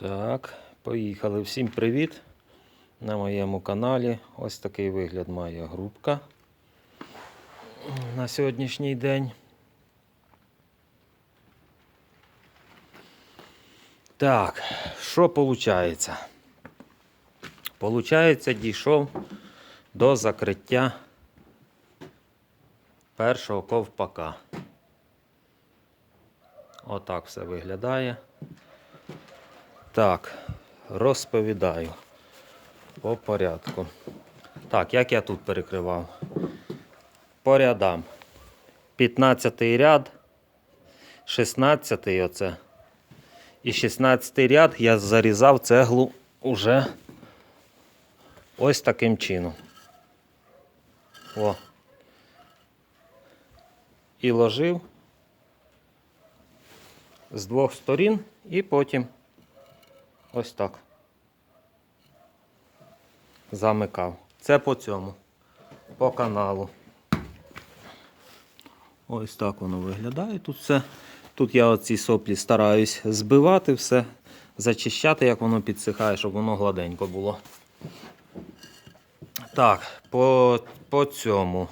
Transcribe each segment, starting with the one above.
Так, поїхали. Всім привіт! На моєму каналі ось такий вигляд має грубка на сьогоднішній день. Так, що виходить? Получається, дійшов до закриття першого ковпака. Отак все виглядає. Так, розповідаю по порядку. Так, як я тут перекривав? По рядам. 15 ряд, 16 оце. І 16 ряд я зарізав цеглу уже ось таким чином. О. І ложив з двох сторін і потім ось так. Замикав. Це по цьому, по каналу. Ось так воно виглядає. Тут все. Тут я оці соплі стараюсь збивати все, зачищати, як воно підсихає, щоб воно гладенько було. Так, по, по цьому.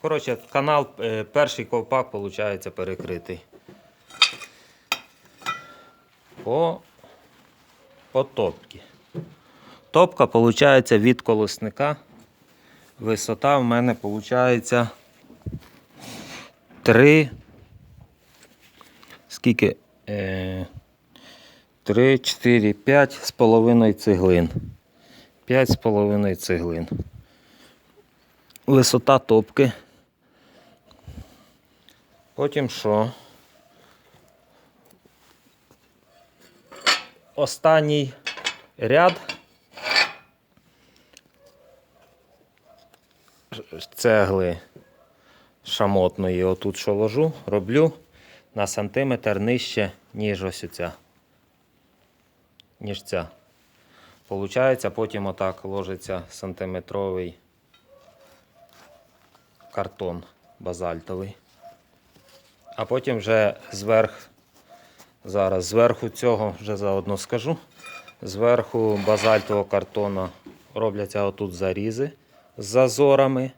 Коротше, канал, е, перший ковпак, виходить, перекритий. По, по топці. Топка, виходить, від колосника. Висота в мене виходить 3. Скільки? Е, 3, 4, 5 з половиною цеглин. 5 з половиною цеглин. Висота топки. Потім що? Останній ряд цегли шамотної, отут що ложу, роблю на сантиметр нижче, ніж ось ця. Ніж ця. Получається, потім отак ложиться сантиметровий картон базальтовий. А потім вже зверх, зараз зверху цього вже заодно скажу. Зверху базальтового картона робляться отут зарізи з зазорами.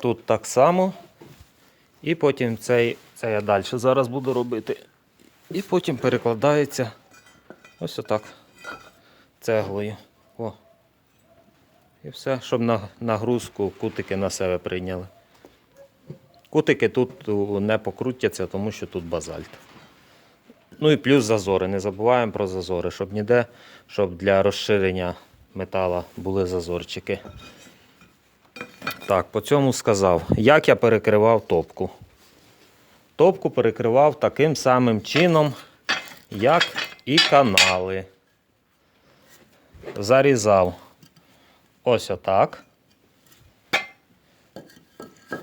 Тут так само. І потім цей, це я далі зараз буду робити. І потім перекладається ось отак цеглою. О. І все, щоб на нагрузку кутики на себе прийняли. Кутики тут не покрутяться, тому що тут базальт. Ну і плюс зазори. Не забуваємо про зазори, щоб ніде, щоб для розширення метала були зазорчики. Так, по цьому сказав. Як я перекривав топку? Топку перекривав таким самим чином, як і канали. Зарізав ось отак.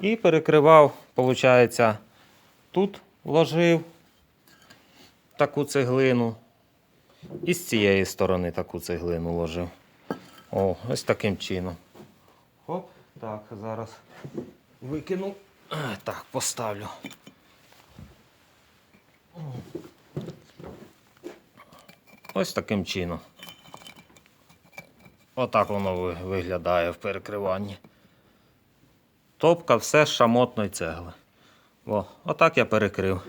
І перекривав, виходить, тут вложив таку цеглину. І з цієї сторони таку цеглину ложив. О, ось таким чином. Хоп, так, зараз викину. Так, поставлю. Ось таким чином. Отак воно виглядає в перекриванні. Топка все з шамотної цегли. О, отак я перекрив.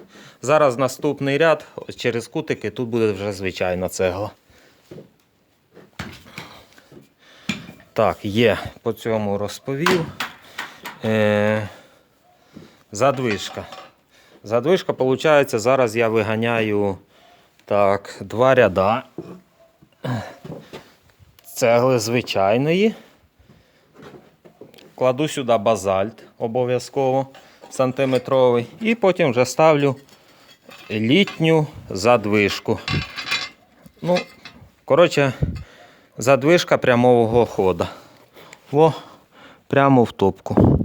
Зараз наступний ряд через кутики, тут буде вже звичайна цегла. Так, є, по цьому розповів. Е, задвижка. Задвижка, виходить, зараз я виганяю так, два ряда. Цегли звичайної. Кладу сюди базальт обов'язково сантиметровий. І потім вже ставлю літню задвижку. Ну, коротше, задвижка прямого ходу. О, прямо в топку.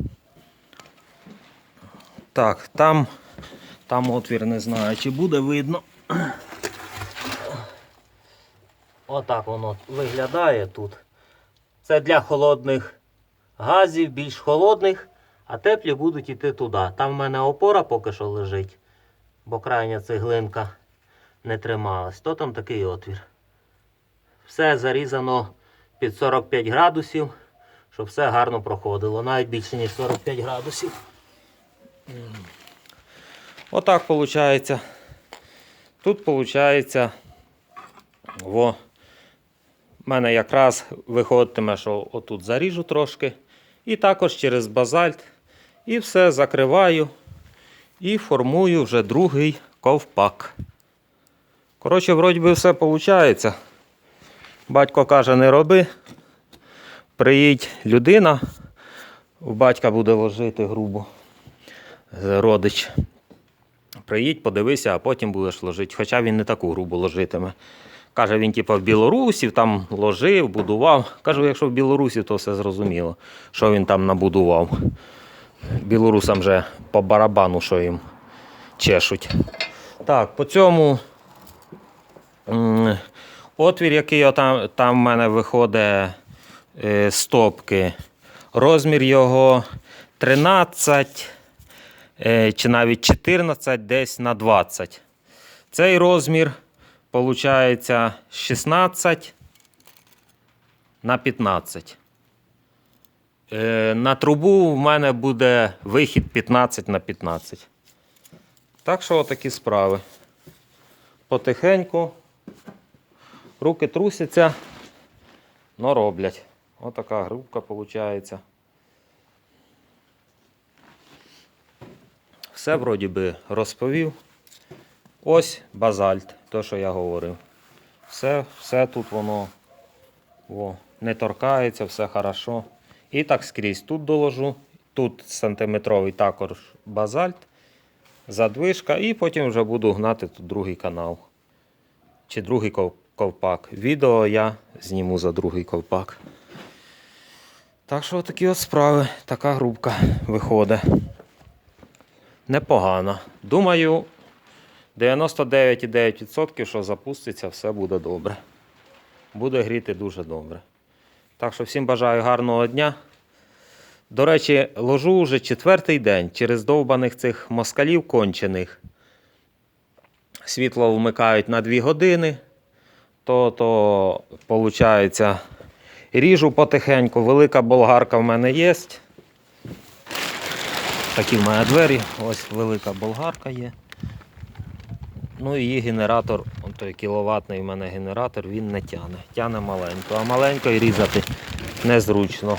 Так, там, там отвір не знаю, чи буде видно. Отак воно виглядає тут. Це для холодних газів, більш холодних, а теплі будуть йти туди. Там в мене опора поки що лежить. бо крайня цеглинка не трималась, то там такий отвір. Все зарізано під 45 градусів, щоб все гарно проходило, навіть більше, ніж 45 градусів. Отак виходить. Тут виходить, во, в мене якраз виходитиме, що отут заріжу трошки. І також через базальт. І все закриваю. І формую вже другий ковпак. Коротше, вроді би все виходить. Батько каже, не роби. Приїдь людина, у батька буде ложити грубо. Родич. Приїдь, подивися, а потім будеш ложити. Хоча він не таку грубу ложитиме. Каже, він типу в Білорусі там ложив, будував. Кажу, якщо в Білорусі, то все зрозуміло, що він там набудував. Білорусам вже по барабану, що їм чешуть. Так, по цьому отвір, який там, там в мене виходить е, стопки, розмір його 13 е, чи навіть 14 десь на 20. Цей розмір виходить 16 на 15. Е, На трубу в мене буде вихід 15 на 15. Так що отакі справи. Потихеньку. Руки трусяться, но роблять. Отака грубка виходить. Все вроді би розповів. Ось базальт, то, що я говорив. Все, все тут воно о, не торкається, все хорошо. І так скрізь тут доложу. Тут сантиметровий також базальт, задвижка, і потім вже буду гнати тут другий канал. Чи другий ковпак. Відео я зніму за другий ковпак. Так що такі от справи, така грубка виходить. Непогано. Думаю, 99,9% що запуститься, все буде добре. Буде гріти дуже добре. Так що всім бажаю гарного дня. До речі, ложу вже четвертий день через довбаних цих москалів кончених. Світло вмикають на 2 години. То, то, виходить, ріжу потихеньку. Велика болгарка в мене є. Такі в мене двері. Ось велика болгарка є. Ну і генератор, той кіловатний в мене генератор, він не тяне. Тяне маленько, а маленько і різати незручно.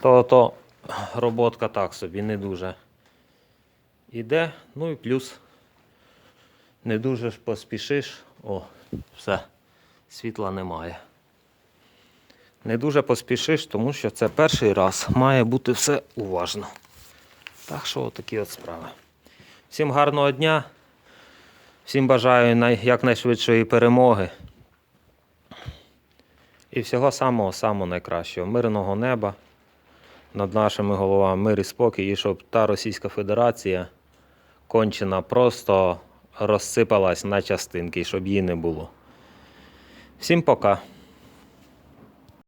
То, то роботка так собі не дуже іде. Ну і плюс не дуже ж поспішиш. О, все, світла немає. Не дуже поспішиш, тому що це перший раз. Має бути все уважно. Так що отакі от справи. Всім гарного дня. Всім бажаю якнайшвидшої перемоги. І всього самого самого найкращого. Мирного неба над нашими головами, мир і спокій, і щоб та Російська Федерація кончена просто розсипалась на частинки, щоб її не було. Всім пока.